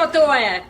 tatué.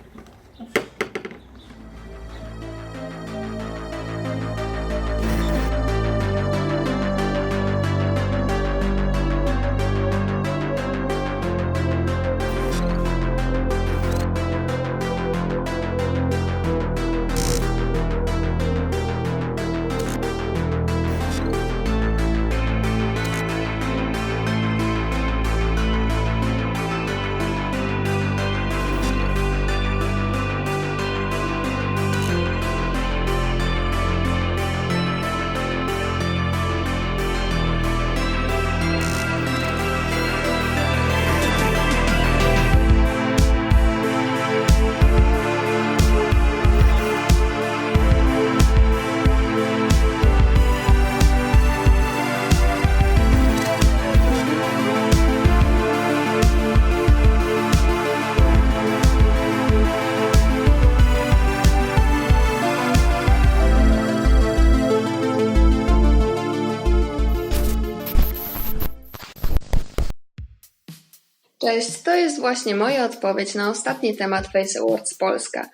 Cześć, to jest właśnie moja odpowiedź na ostatni temat Face Awards Polska.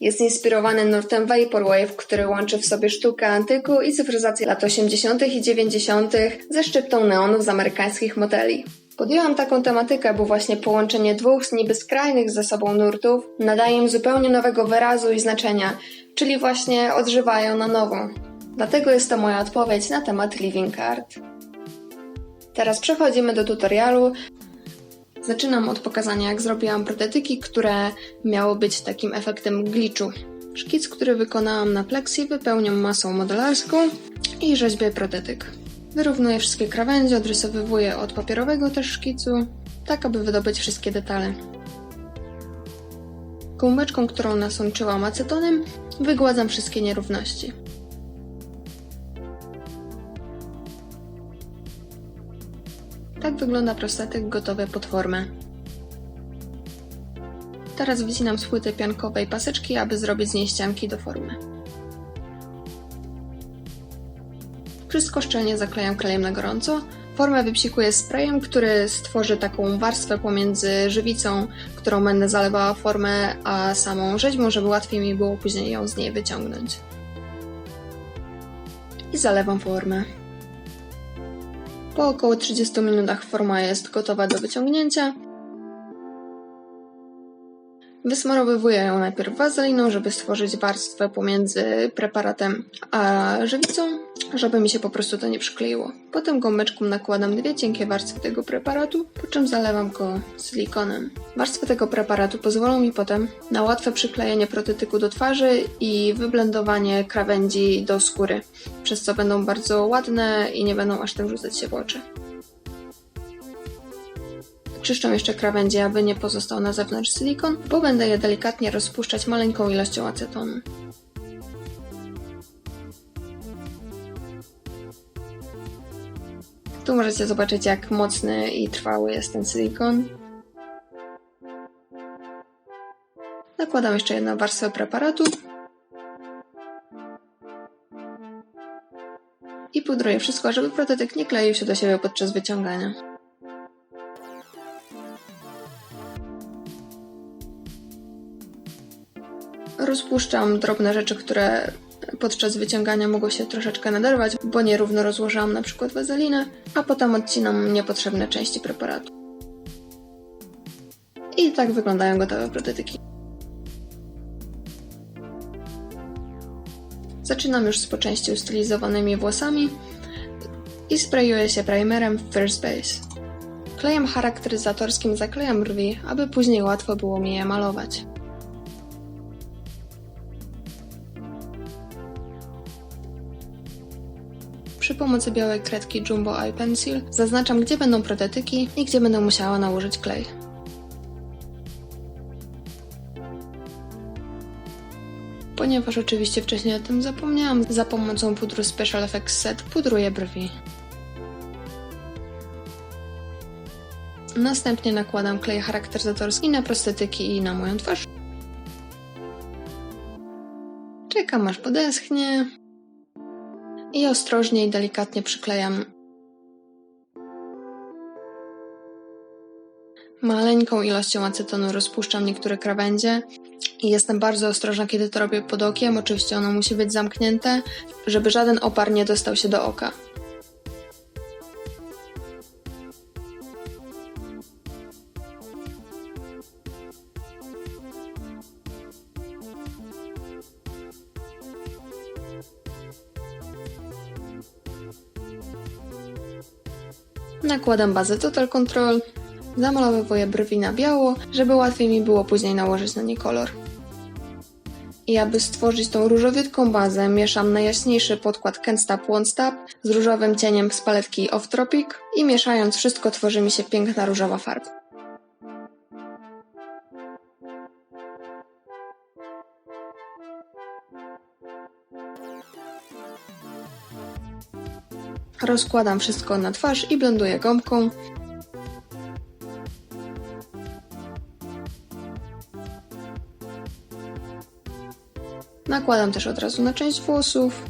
Jest inspirowany nurtem Vaporwave, który łączy w sobie sztukę antyku i cyfryzację lat 80. i 90. ze szczyptą neonów z amerykańskich moteli. Podjęłam taką tematykę, bo właśnie połączenie dwóch niby skrajnych ze sobą nurtów nadaje im zupełnie nowego wyrazu i znaczenia, czyli właśnie odżywają na nowo. Dlatego jest to moja odpowiedź na temat Living Art. Teraz przechodzimy do tutorialu, Zaczynam od pokazania, jak zrobiłam protetyki, które miały być takim efektem glitchu. Szkic, który wykonałam na pleksji, wypełniam masą modelarską i rzeźbię protetyk. Wyrównuję wszystkie krawędzie, odrysowywuję od papierowego też szkicu, tak aby wydobyć wszystkie detale. Gąbeczką, którą nasączyłam acetonem, wygładzam wszystkie nierówności. Tak wygląda prostatyk gotowy pod formę. Teraz wycinam z płyty piankowej paseczki, aby zrobić z niej ścianki do formy. Wszystko szczelnie zaklejam klejem na gorąco. Formę wypsikuję sprayem, który stworzy taką warstwę pomiędzy żywicą, którą będę zalewała formę, a samą rzeźbą, żeby łatwiej mi było później ją z niej wyciągnąć. I zalewam formę. Po około 30 minutach forma jest gotowa do wyciągnięcia. Wysmarowywuję ją najpierw wazeliną, żeby stworzyć warstwę pomiędzy preparatem a żywicą, żeby mi się po prostu to nie przykleiło. Potem gąbeczką nakładam dwie cienkie warstwy tego preparatu, po czym zalewam go silikonem. Warstwy tego preparatu pozwolą mi potem na łatwe przyklejenie prototypu do twarzy i wyblendowanie krawędzi do skóry, przez co będą bardzo ładne i nie będą aż tak rzucać się w oczy. Czyszczę jeszcze krawędzie, aby nie pozostał na zewnątrz silikon, bo będę je delikatnie rozpuszczać maleńką ilością acetonu. Tu możecie zobaczyć, jak mocny i trwały jest ten silikon. Nakładam jeszcze jedną warstwę preparatu. I pudruję wszystko, żeby prototyp nie kleił się do siebie podczas wyciągania. Rozpuszczam drobne rzeczy, które podczas wyciągania mogą się troszeczkę naderwać, bo nierówno rozłożyłam na przykład wazelinę, a potem odcinam niepotrzebne części preparatu. I tak wyglądają gotowe prototyki. Zaczynam już z po części ustylizowanymi włosami i sprayuję się primerem First Base. Klejem charakteryzatorskim zaklejam brwi, aby później łatwo było mi je malować. Pomocy białej kredki Jumbo Eye Pencil zaznaczam, gdzie będą protetyki i gdzie będę musiała nałożyć klej. Ponieważ oczywiście wcześniej o tym zapomniałam, za pomocą pudru Special Effects Set pudruję brwi. Następnie nakładam klej charakteryzatorski na prostetyki i na moją twarz. Czekam aż podeschnie i ostrożnie i delikatnie przyklejam Maleńką ilością acetonu rozpuszczam niektóre krawędzie i jestem bardzo ostrożna, kiedy to robię pod okiem. Oczywiście ono musi być zamknięte, żeby żaden opar nie dostał się do oka. Nakładam bazę Total Control, zamalowuję brwi na biało, żeby łatwiej mi było później nałożyć na nie kolor. I aby stworzyć tą różowiutką bazę, mieszam najjaśniejszy podkład Can't Stop Won't Stop z różowym cieniem z paletki Off Tropic i mieszając wszystko tworzy mi się piękna różowa farba. Rozkładam wszystko na twarz i blenduję gąbką. Nakładam też od razu na część włosów.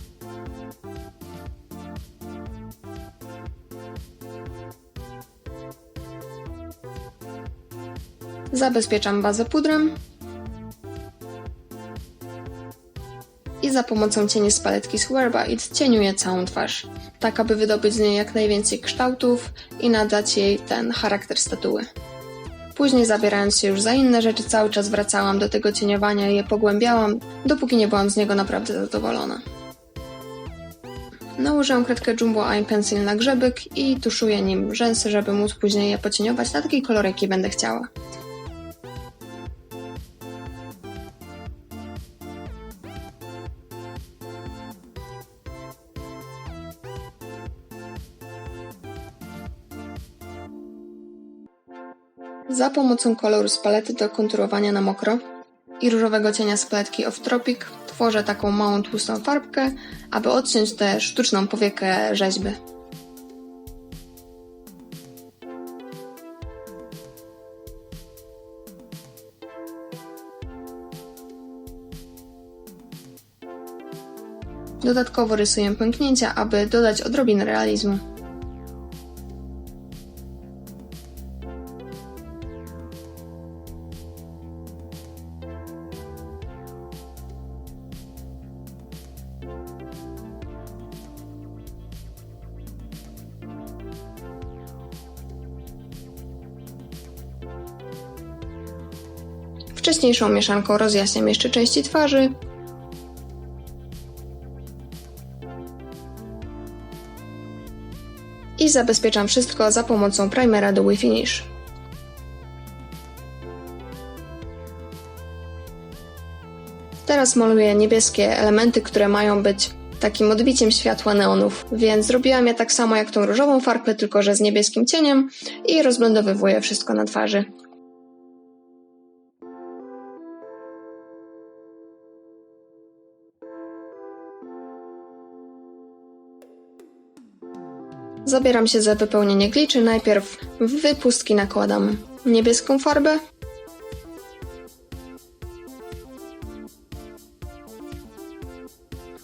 Zabezpieczam bazę pudrem. I za pomocą cieni z paletki Swerba It cieniuję całą twarz, tak aby wydobyć z niej jak najwięcej kształtów i nadać jej ten charakter statuły. Później zabierając się już za inne rzeczy, cały czas wracałam do tego cieniowania i je pogłębiałam, dopóki nie byłam z niego naprawdę zadowolona. Nałożyłam kredkę Jumbo Eye Pencil na grzebyk i tuszuję nim rzęsy, żeby móc później je pocieniować na taki kolor, jaki będę chciała. Za pomocą koloru z palety do konturowania na mokro i różowego cienia z paletki Off Tropic tworzę taką małą tłustą farbkę, aby odciąć tę sztuczną powiekę rzeźby. Dodatkowo rysuję pęknięcia, aby dodać odrobinę realizmu. Wcześniejszą mieszanką rozjaśniam jeszcze części twarzy. I zabezpieczam wszystko za pomocą primera do Finish. Teraz maluję niebieskie elementy, które mają być takim odbiciem światła neonów, więc zrobiłam je tak samo jak tą różową farbę, tylko że z niebieskim cieniem i rozblendowywuję wszystko na twarzy. Zabieram się za wypełnienie gliczy. Najpierw w wypustki nakładam niebieską farbę.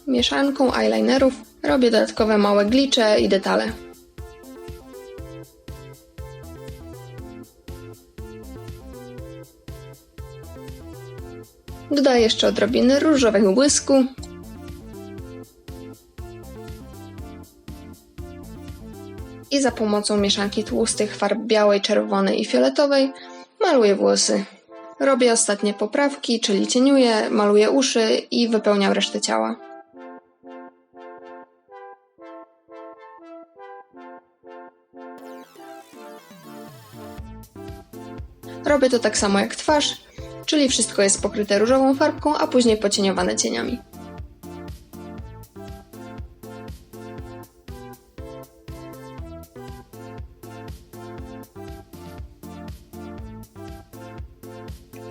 Mieszanką eyelinerów robię dodatkowe małe glicze i detale. Dodaję jeszcze odrobiny różowego błysku i za pomocą mieszanki tłustych farb białej, czerwonej i fioletowej maluję włosy. Robię ostatnie poprawki, czyli cieniuję, maluję uszy i wypełniam resztę ciała. Robię to tak samo jak twarz, czyli wszystko jest pokryte różową farbką, a później pocieniowane cieniami.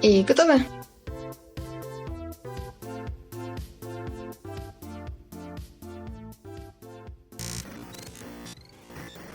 I gotowe!